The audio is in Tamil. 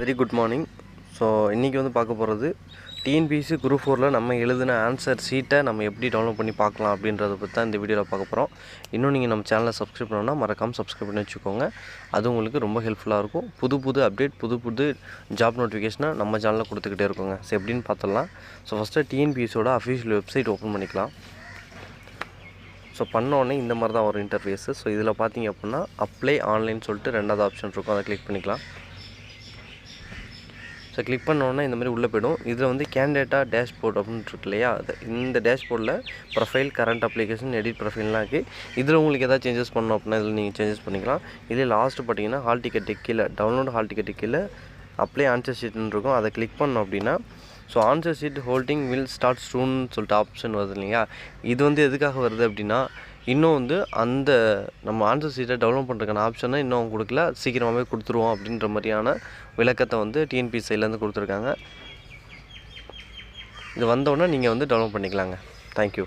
வெரி குட் மார்னிங் ஸோ இன்றைக்கி வந்து பார்க்க போகிறது டிஎன்பிசி குரூப் ஃபோரில் நம்ம எழுதின ஆன்சர் சீட்டை நம்ம எப்படி டவுன்லோட் பண்ணி பார்க்கலாம் அப்படின்றத பற்றி தான் இந்த வீடியோவில் பார்க்க போகிறோம் இன்னும் நீங்கள் நம்ம சேனலை சப்ஸ்கிரைப் பண்ணணும்னா மறக்காமல் சப்ஸ்கிரைப் பண்ணி வச்சுக்கோங்க. அது உங்களுக்கு ரொம்ப ஹெல்ப்ஃபுல்லாக இருக்கும். புது புது அப்டேட் புது புது ஜாப் நோட்டிஃபிகேஷனை நம்ம சேனலில் கொடுத்துக்கிட்டே இருக்கோங்க. ஸோ எப்படின்னு பார்த்துடலாம். ஸோ ஃபஸ்ட்டு டிஎன்பிசியோட அஃபிஷியல் வெப்சைட் ஓப்பன் பண்ணிக்கலாம். ஸோ பண்ண உடனே இந்த மாதிரி தான் வரும் இன்டர்ஃபேஸு ஸோ இதில் பார்த்தீங்க அப்படின்னா அப்ளை ஆன்லைன் சொல்லிட்டு ரெண்டாவது ஆப்ஷன் இருக்கும். அதை கிளிக் பண்ணிக்கலாம். ஸோ கிளிக் பண்ணோன்னா இந்த மாதிரி உள்ளே போய்டும். இதில் வந்து கேண்டிடேட்டாக டேஷ்போர்ட் அப்படின்னு இருக்கு இல்லையா? அது இந்த டேஷ்போர்டில் ப்ரொஃபைல் கரண்ட் அப்ளிகேஷன் எடிட் ப்ரொஃபைல்லாம் இருக்குது இதில் உங்களுக்கு எதாவது சேஞ்சஸ் பண்ணணும் அப்படின்னா இதில் நீங்கள் சேஞ்சஸ் பண்ணிக்கலாம். இதே லாஸ்ட்டு பார்த்தீங்கன்னா ஹால் டிக்கெட்டு கீழே டவுன்லோட் ஹால் டிக்கெட்டு கீழே அப்ளை ஆன்சர் ஷீட்னு இருக்கும். அதை கிளிக் பண்ணோம் அப்படின்னா so answer sheet holding will start ஸ்டூன்னு சொல்லிட்டு ஆப்ஷன் வருது இல்லையா? இது வந்து எதுக்காக வருது அப்படின்னா இன்னும் வந்து அந்த நம்ம ஆன்சர் சீட்டை டவுன்லோட் பண்ணுறதுக்கான ஆப்ஷனை இன்னும் அவங்க கொடுக்கல. சீக்கிரமாகவே கொடுத்துருவோம் அப்படின்ற மாதிரியான விளக்கத்தை வந்து டிஎன்பி சைட்லேருந்து கொடுத்துருக்காங்க. இது வந்தோடனே நீங்கள் வந்து டவுன்லோட் பண்ணிக்கலாங்க. தேங்க்யூ